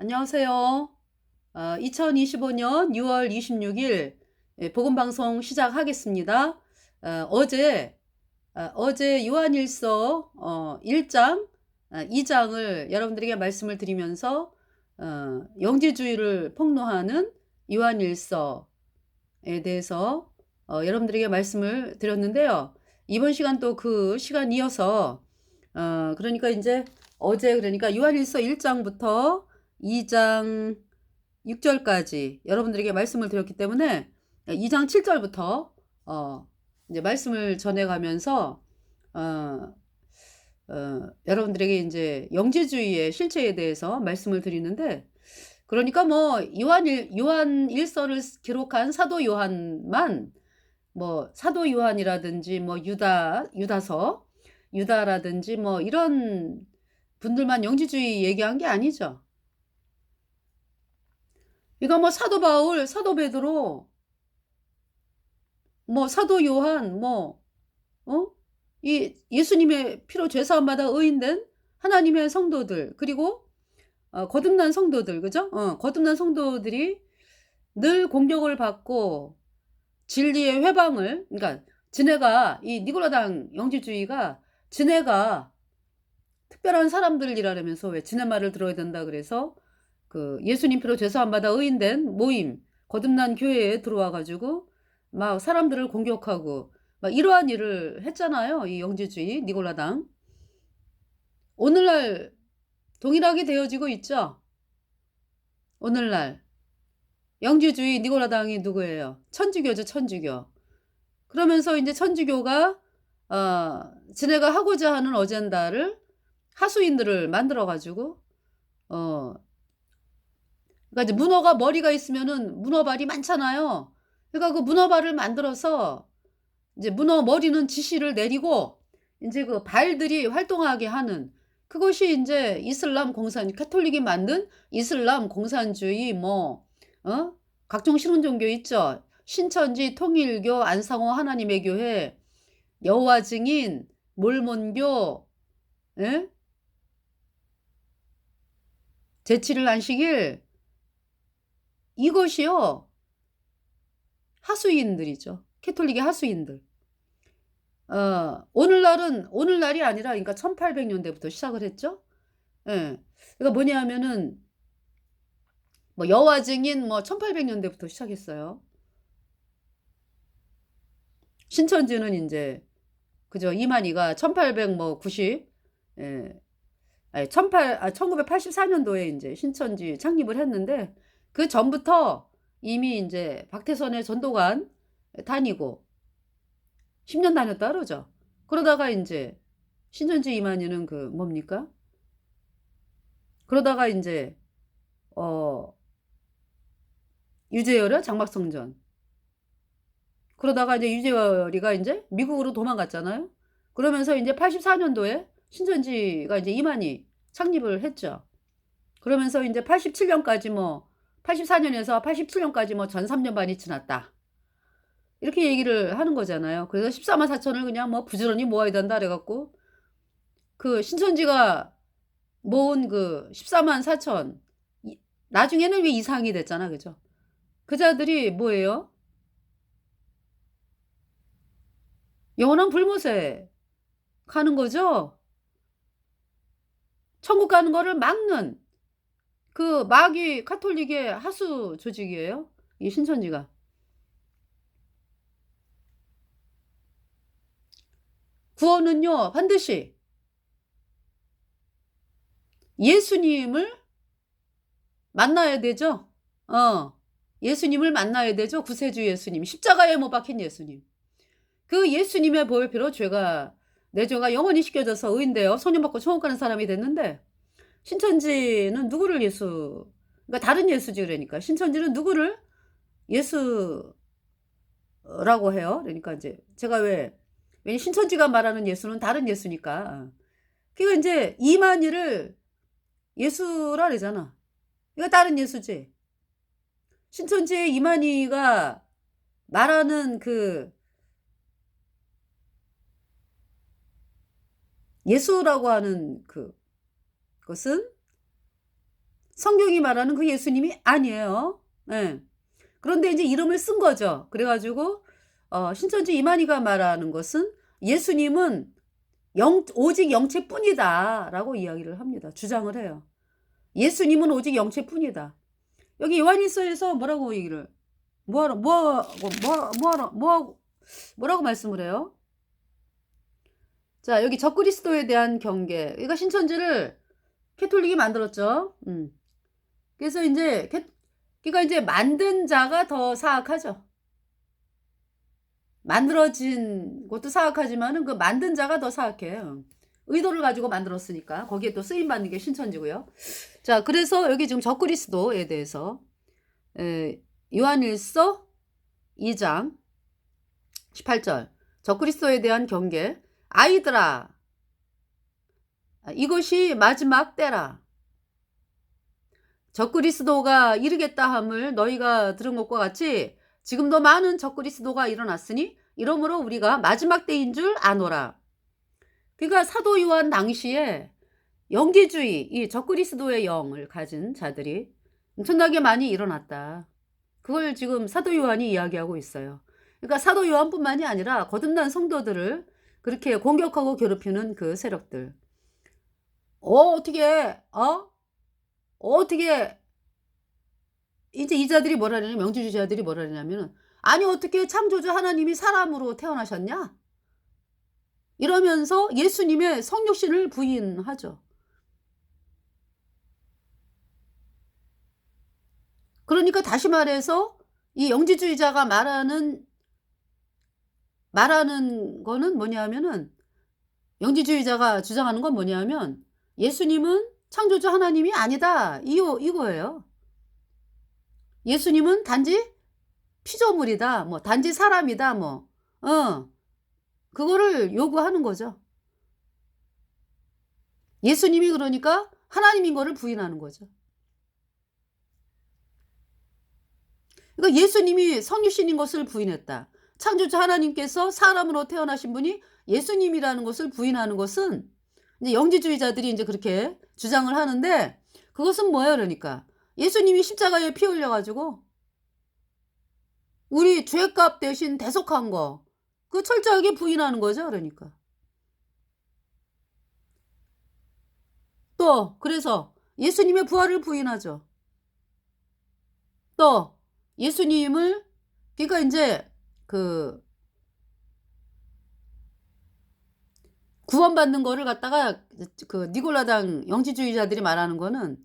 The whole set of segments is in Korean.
안녕하세요. 어, 2025년 6월 26일 예, 복음방송 시작하겠습니다. 어, 제 어, 제 요한일서 어, 1장, 어, 2장을 여러분들에게 말씀을 드리면서 어, 영지주의를 폭로하는 요한일서에 대해서 어, 여러분들에게 말씀을 드렸는데요. 이번 시간 또 그 시간 이어서 어, 그러니까 이제 어제 그러니까 요한일서 1장부터 2장 6절까지 여러분들에게 말씀을 드렸기 때문에 2장 7절부터 어 이제 말씀을 전해가면서 어, 어 여러분들에게 이제 영지주의의 실체에 대해서 말씀을 드리는데 그러니까 뭐 요한 일 요한 일서를 기록한 사도 요한만 뭐 사도 요한이라든지 뭐 유다 유다서 유다라든지 뭐 이런 분들만 영지주의 얘기한 게 아니죠. 이거 뭐 사도 바울, 사도 베드로, 뭐 사도 요한, 뭐, 어? 이 예수님의 피로 죄사함받아 의인된 하나님의 성도들, 그리고 어, 거듭난 성도들, 그죠? 어, 거듭난 성도들이 늘 공격을 받고 진리의 회방을, 그러니까 지네가 이 니고라당 영지주의가 지네가 특별한 사람들이라면서 왜 지네 말을 들어야 된다 그래서 그 예수님 피로 죄사함 받아 의인된 모임 거듭난 교회에 들어와 가지고 막 사람들을 공격하고 막 이러한 일을 했잖아요. 이 영지주의 니골라당. 오늘날 동일하게 되어지고 있죠. 오늘날 영지주의 니골라당이 누구예요? 천주교죠, 천주교. 그러면서 이제 천주교가 어, 지네가 하고자 하는 어젠다를 하수인들을 만들어 가지고 어 그러니까 이제 문어가 머리가 있으면은 문어발이 많잖아요. 그러니까 그 문어발을 만들어서 이제 문어 머리는 지시를 내리고 이제 그 발들이 활동하게 하는 그것이 이제 이슬람 공산 카톨릭이 만든 이슬람 공산주의 뭐 어? 각종 신혼 종교 있죠. 신천지 통일교 안상호 하나님의 교회 여호와 증인 몰몬교 예? 제치를 안식일 이것이요. 하수인들이죠. 캐톨릭의 하수인들. 어, 오늘날은, 오늘날이 아니라, 그러니까 1800년대부터 시작을 했죠. 예. 그러니까 뭐냐 하면은, 뭐, 여화 증인, 뭐, 1800년대부터 시작했어요. 신천지는 이제, 그죠. 이만희가 1890, 예. 아니, 18, 아, 1984년도에 이제 신천지 창립을 했는데, 그 전부터 이미 이제 박태선의 전도관 다니고 10년 다녔다 그러죠. 그러다가 이제 신천지 이만희는 그 뭡니까? 그러다가 이제 어 유재열의 장막성전 그러다가 이제 유재열이가 이제 미국으로 도망갔잖아요. 그러면서 이제 84년도에 신천지가 이제 이만희 창립을 했죠. 그러면서 이제 87년까지 뭐 84년에서 87년까지 뭐 전 3년 반이 지났다. 이렇게 얘기를 하는 거잖아요. 그래서 14만 4천을 그냥 뭐 부지런히 모아야 된다 그래갖고 그 신천지가 모은 그 14만 4천 나중에는 왜 이상이 됐잖아. 그죠? 그 자들이 뭐예요? 영원한 불못에 가는 거죠. 천국 가는 거를 막는 그 마귀 카톨릭의 하수 조직이에요. 이 신천지가. 구원은요, 반드시 예수님을 만나야 되죠. 어, 예수님을 만나야 되죠. 구세주 예수님. 십자가에 못 박힌 예수님. 그 예수님의 보혈피로 죄가, 내 죄가 영원히 씻겨져서 의인데요. 소년 받고 천국 가는 사람이 됐는데, 신천지는 누구를 예수, 그러니까 다른 예수지 그러니까 신천지는 누구를 예수라고 해요. 그러니까 이제 제가 왜, 왜 신천지가 말하는 예수는 다른 예수니까. 그러니까 이제 이만희를 예수라 그러잖아. 이거 다른 예수지. 신천지의 이만희가 말하는 그 예수라고 하는 그 것은 성경이 말하는 그 예수님이 아니에요. 예. 그런데 이제 이름을 쓴 거죠. 그래가지고 어, 신천지 이만희가 말하는 것은 예수님은 영, 오직 영체뿐이다라고 이야기를 합니다. 주장을 해요. 예수님은 오직 영체뿐이다. 여기 요한일서에서 뭐라고 얘기를 뭐하러 뭐하고 뭐 뭐하러 뭐하고 뭐라고 말씀을 해요? 자 여기 적그리스도에 대한 경계. 이거 신천지를 캐톨릭이 만들었죠. 음. 그래서 이제 캐, 그러니까 이제 만든 자가 더 사악하죠. 만들어진 것도 사악하지만은 그 만든 자가 더 사악해요. 의도를 가지고 만들었으니까 거기에 또 쓰임 받는 게 신천지고요. 자, 그래서 여기 지금 적그리스도에 대해서 에, 요한일서 2장 18절 적그리스도에 대한 경계 아이들아 이것이 마지막 때라 적그리스도가 이르겠다 함을 너희가 들은 것과 같이 지금도 많은 적그리스도가 일어났으니 이러므로 우리가 마지막 때인 줄 아노라. 그러니까 사도 요한 당시에 영계주의, 이 적그리스도의 영을 가진 자들이 엄청나게 많이 일어났다. 그걸 지금 사도 요한이 이야기하고 있어요. 그러니까 사도 요한뿐만이 아니라 거듭난 성도들을 그렇게 공격하고 괴롭히는 그 세력들. 어, 어떻게, 어? 어떻게 이제 이자들이 뭐라 하냐면 명주주자들이 뭐라 하냐면은 아니 어떻게 창조주 하나님이 사람으로 태어나셨냐? 이러면서 예수님의 성육신을 부인하죠. 그러니까 다시 말해서 이 영지주의자가 말하는 말하는 거는 뭐냐면은 영지주의자가 주장하는 건 뭐냐면 예수님은 창조주 하나님이 아니다. 이거 이거예요. 예수님은 단지 피조물이다. 뭐 단지 사람이다. 뭐 어. 그거를 요구하는 거죠. 예수님이 그러니까 하나님인 거를 부인하는 거죠. 그러니까 예수님이 성유신인 것을 부인했다. 창조주 하나님께서 사람으로 태어나신 분이 예수님이라는 것을 부인하는 것은 이제 영지주의자들이 이제 그렇게 주장을 하는데 그것은 뭐예요, 그러니까 예수님이 십자가에 피 흘려가지고 우리 죄값 대신 대속한 거, 그 철저하게 부인하는 거죠, 그러니까. 또, 그래서 예수님의 부활을 부인하죠. 또, 예수님을, 그러니까 이제 그, 구원받는 거를 갖다가 그 니골라당 영지주의자들이 말하는 거는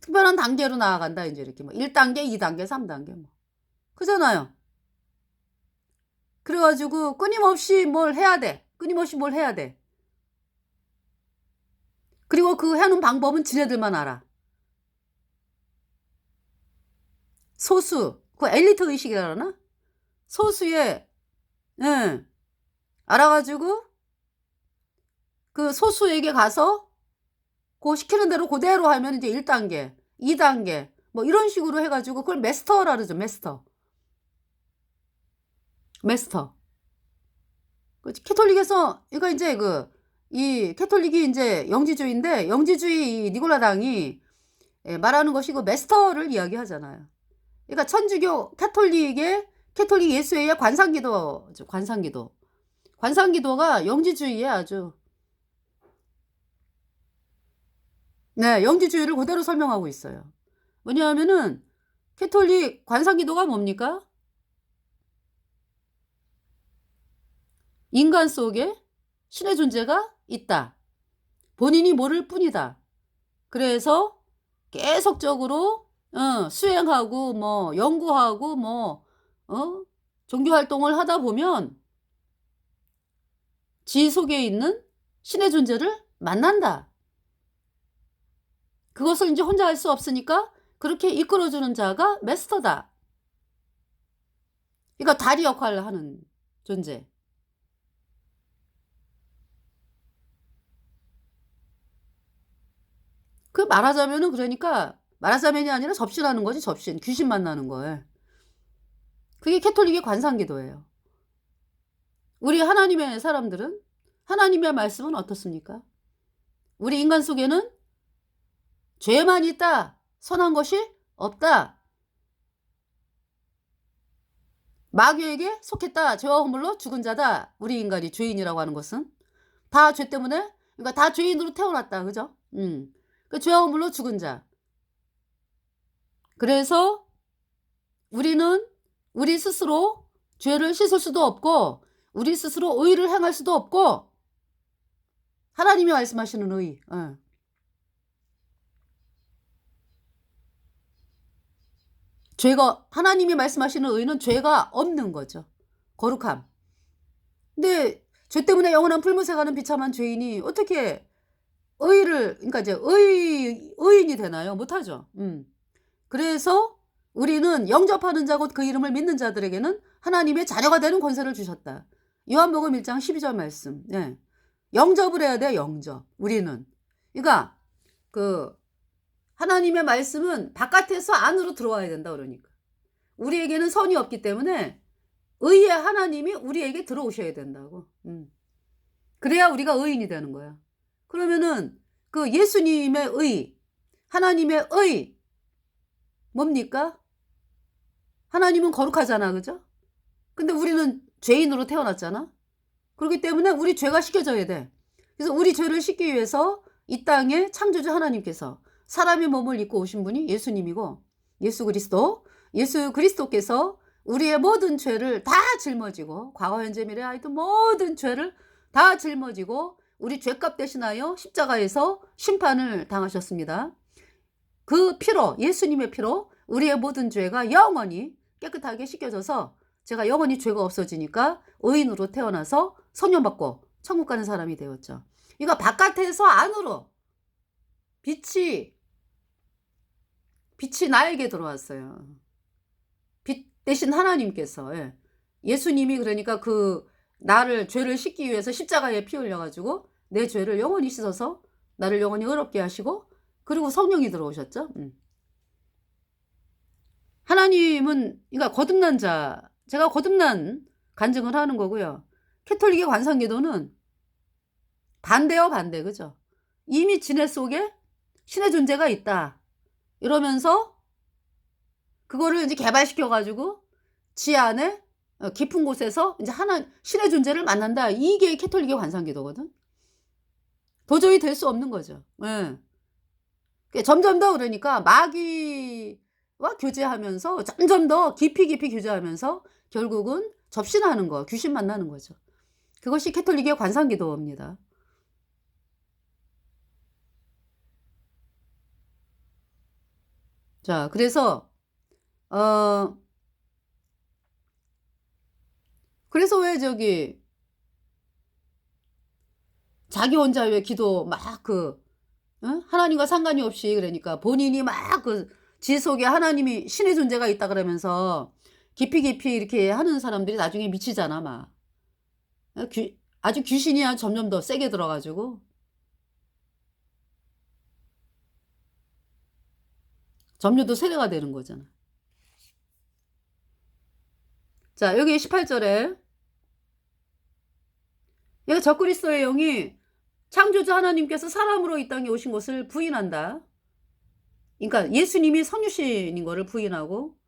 특별한 단계로 나아간다. 이제 이렇게 뭐 1단계, 2단계, 3단계 뭐. 그잖아요. 그래가지고 끊임없이 뭘 해야 돼. 끊임없이 뭘 해야 돼. 그리고 그 하는 방법은 지네들만 알아. 소수, 그 엘리트 의식이라나? 소수의, 예, 알아가지고 그 소수에게 가서 그 시키는 대로 그대로 하면 이제 1단계, 2단계 뭐 이런 식으로 해가지고 그걸 메스터라 그러죠. 메스터. 메스터. 그 캐톨릭에서 이거 이제 그 이 캐톨릭이 이제 영지주의인데 영지주의 니골라당이 예, 말하는 것이 그 메스터를 이야기하잖아요. 그러니까 천주교 캐톨릭의 캐톨릭 예수회의 관상기도 관상기도 관상기도가 영지주의에 아주 네, 영지주의를 그대로 설명하고 있어요. 뭐냐면은 캐톨릭 관상기도가 뭡니까? 인간 속에 신의 존재가 있다. 본인이 모를 뿐이다. 그래서 계속적으로 어, 수행하고 뭐 연구하고 뭐 어, 종교 활동을 하다 보면 지 속에 있는 신의 존재를 만난다. 그것을 이제 혼자 할 수 없으니까 그렇게 이끌어주는 자가 메스터다. 그러니까 다리 역할을 하는 존재. 그 말하자면은 그러니까 말하자면이 아니라 접신하는 거지 접신 귀신 만나는 거예요. 그게 캐톨릭의 관상기도예요. 우리 하나님의 사람들은 하나님의 말씀은 어떻습니까? 우리 인간 속에는 죄만 있다. 선한 것이 없다. 마귀에게 속했다. 죄와 허물로 죽은 자다. 우리 인간이 죄인이라고 하는 것은 다 죄 때문에 그러니까 다 죄인으로 태어났다. 그죠? 음. 그 죄와 허물로 죽은 자. 그래서 우리는 우리 스스로 죄를 씻을 수도 없고 우리 스스로 의를 행할 수도 없고 하나님이 말씀하시는 의. 예. 죄가 하나님이 말씀하시는 의는 죄가 없는 거죠. 거룩함. 근데 죄 때문에 영원한 불못에 가는 비참한 죄인이 어떻게 의를 그러니까 이제 의 의인이 되나요? 못 하죠. 음. 그래서 우리는 영접하는 자곧 그 이름을 믿는 자들에게는 하나님의 자녀가 되는 권세를 주셨다. 요한복음 1장 12절 말씀. 예. 영접을 해야 돼, 영접. 우리는. 그러니까 그 하나님의 말씀은 바깥에서 안으로 들어와야 된다 그러니까. 우리에게는 선이 없기 때문에 의의 하나님이 우리에게 들어오셔야 된다고. 음. 그래야 우리가 의인이 되는 거야. 그러면은 그 예수님의 의, 하나님의 의 뭡니까? 하나님은 거룩하잖아, 그죠? 근데 우리는 죄인으로 태어났잖아. 그렇기 때문에 우리 죄가 씻겨져야 돼. 그래서 우리 죄를 씻기 위해서 이 땅에 창조주 하나님께서 사람의 몸을 입고 오신 분이 예수님이고 예수 그리스도, 예수 그리스도께서 우리의 모든 죄를 다 짊어지고 과거 현재 미래 하여튼 모든 죄를 다 짊어지고 우리 죄값 대신하여 십자가에서 심판을 당하셨습니다. 그 피로 예수님의 피로 우리의 모든 죄가 영원히 깨끗하게 씻겨져서 제가 영원히 죄가 없어지니까 의인으로 태어나서 성령받고 천국 가는 사람이 되었죠. 이거 바깥에서 안으로 빛이 빛이 나에게 들어왔어요. 빛 대신 하나님께서 예. 예수님이 그러니까 그 나를 죄를 씻기 위해서 십자가에 피 흘려가지고 내 죄를 영원히 씻어서 나를 영원히 의롭게 하시고 그리고 성령이 들어오셨죠. 음. 하나님은 그러니까 거듭난 자 제가 거듭난 간증을 하는 거고요. 캐톨릭의 관상기도는 반대요 반대 그죠? 이미 지네 속에 신의 존재가 있다. 이러면서 그거를 이제 개발시켜 가지고 지 안에 어, 깊은 곳에서 이제 하나 신의 존재를 만난다. 이게 캐톨릭의 관상기도거든. 도저히 될 수 없는 거죠. 예. 그 점점 더 그러니까 마귀와 교제하면서 점점 더 깊이 깊이 교제하면서 결국은 접신하는 거, 귀신 만나는 거죠. 그것이 캐톨릭의 관상기도입니다. 자, 그래서 어 그래서 왜 저기 자기 혼자 왜 기도 막 그 어? 하나님과 상관이 없이 그러니까 본인이 막 그 지 속에 하나님이 신의 존재가 있다 그러면서 깊이 깊이 이렇게 하는 사람들이 나중에 미치잖아 막 어, 귀, 아주 귀신이 점점 더 세게 들어가지고 점유도 세례가 되는 거잖아. 자 여기 18절에 여기 적그리스도의 영이 창조주 하나님께서 사람으로 이 땅에 오신 것을 부인한다. 그러니까 예수님이 성유신인 것을 부인하고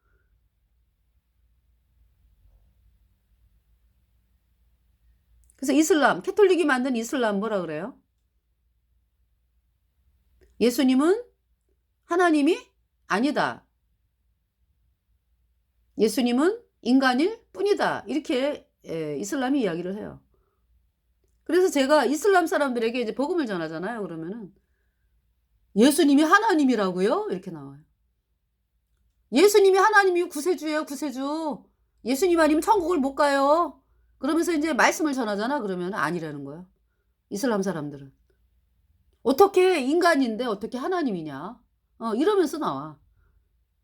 그래서 이슬람, 캐톨릭이 만든 이슬람 뭐라 그래요? 예수님은 하나님이 아니다. 예수님은 인간일 뿐이다. 이렇게 예, 이슬람이 이야기를 해요. 그래서 제가 이슬람 사람들에게 이제 복음을 전하잖아요. 그러면은 예수님이 하나님이라고요? 이렇게 나와요. 예수님이 하나님이 구세주예요, 구세주. 예수님 아니면 천국을 못 가요. 그러면서 이제 말씀을 전하잖아. 그러면 아니라는 거예요. 이슬람 사람들은. 어떻게 인간인데 어떻게 하나님이냐? 어, 이러면서 나와.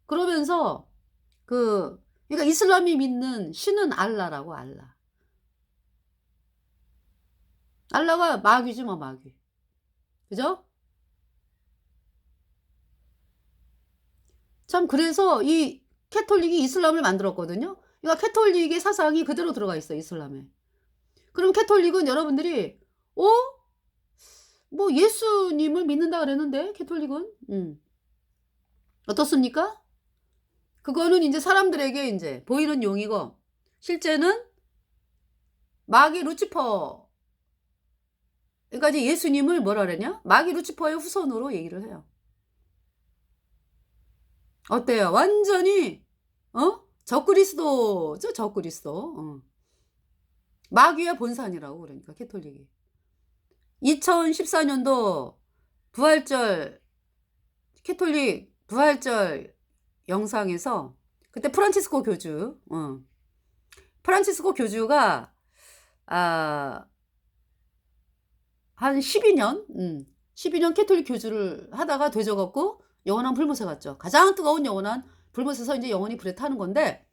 그러면서 그 그러니까 이슬람이 믿는 신은 알라라고 알라. 알라가 마귀지 뭐 마귀. 그죠? 참 그래서 이 캐톨릭이 이슬람을 만들었거든요. 그러니까 캐톨릭의 사상이 그대로 들어가 있어 요 이슬람에. 그럼 캐톨릭은 여러분들이 어? 뭐 예수님을 믿는다 그랬는데 캐톨릭은 음. 어떻습니까? 그거는 이제 사람들에게 이제 보이는 용이고 실제는 마귀 루치퍼 그러니까 이제 예수님을 뭐라 그러냐? 마귀 루치퍼의 후손으로 얘기를 해요. 어때요? 완전히 어? 적그리스도죠, 적그리스도. 어. 마귀의 본산이라고 그러니까 캐톨릭이. 2014년도 부활절 캐톨릭 부활절 영상에서 그때 프란치스코 교주, 어. 프란치스코 교주가 아, 한 12년, 음, 12년 캐톨릭 교주를 하다가 되져갖고 영원한 불못에 갔죠. 가장 뜨거운 영원한 불못에서 이제 영원히 불에 타는 건데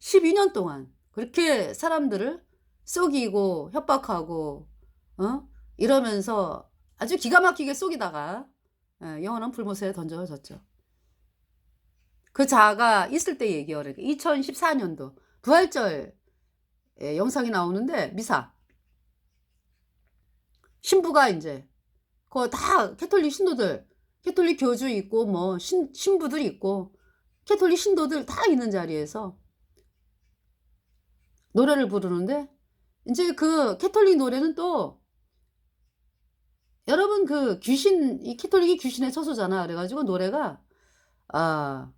12년 동안 그렇게 사람들을 속이고 협박하고 어? 이러면서 아주 기가 막히게 예, 영원한 불못에 던져졌죠. 그 자가 있을 때 얘기예요. 2014년도 부활절 예, 영상이 나오는데 미사 신부가 이제 그거 다 캐톨릭 신도들 캐톨릭 교주 있고 뭐 신, 신부들 있고 캐톨릭 신도들 다 있는 자리에서 노래를 부르는데 이제 그 캐톨릭 노래는 또 여러분 그 귀신 이 캐톨릭이 귀신의 처소잖아 그래가지고 노래가 아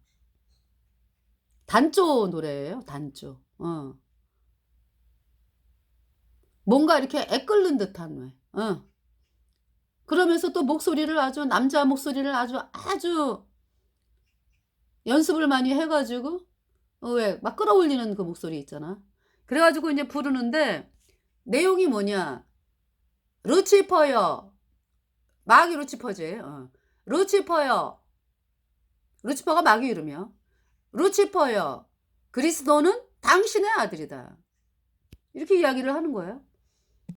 단조 노래예요 단조 어 뭔가 이렇게 애끓는 듯한 왜 어. 그러면서 또 목소리를 아주 남자 목소리를 아주 아주 연습을 많이 해가지고 어, 왜막 끌어올리는 그 목소리 있잖아. 그래가지고 이제 부르는데 내용이 뭐냐? 루치퍼요. 마귀 루치퍼지. 어. 루치퍼요. 루치퍼가 마귀 이름이요. 루치퍼요. 그리스도는 당신의 아들이다. 이렇게 이야기를 하는 거예요.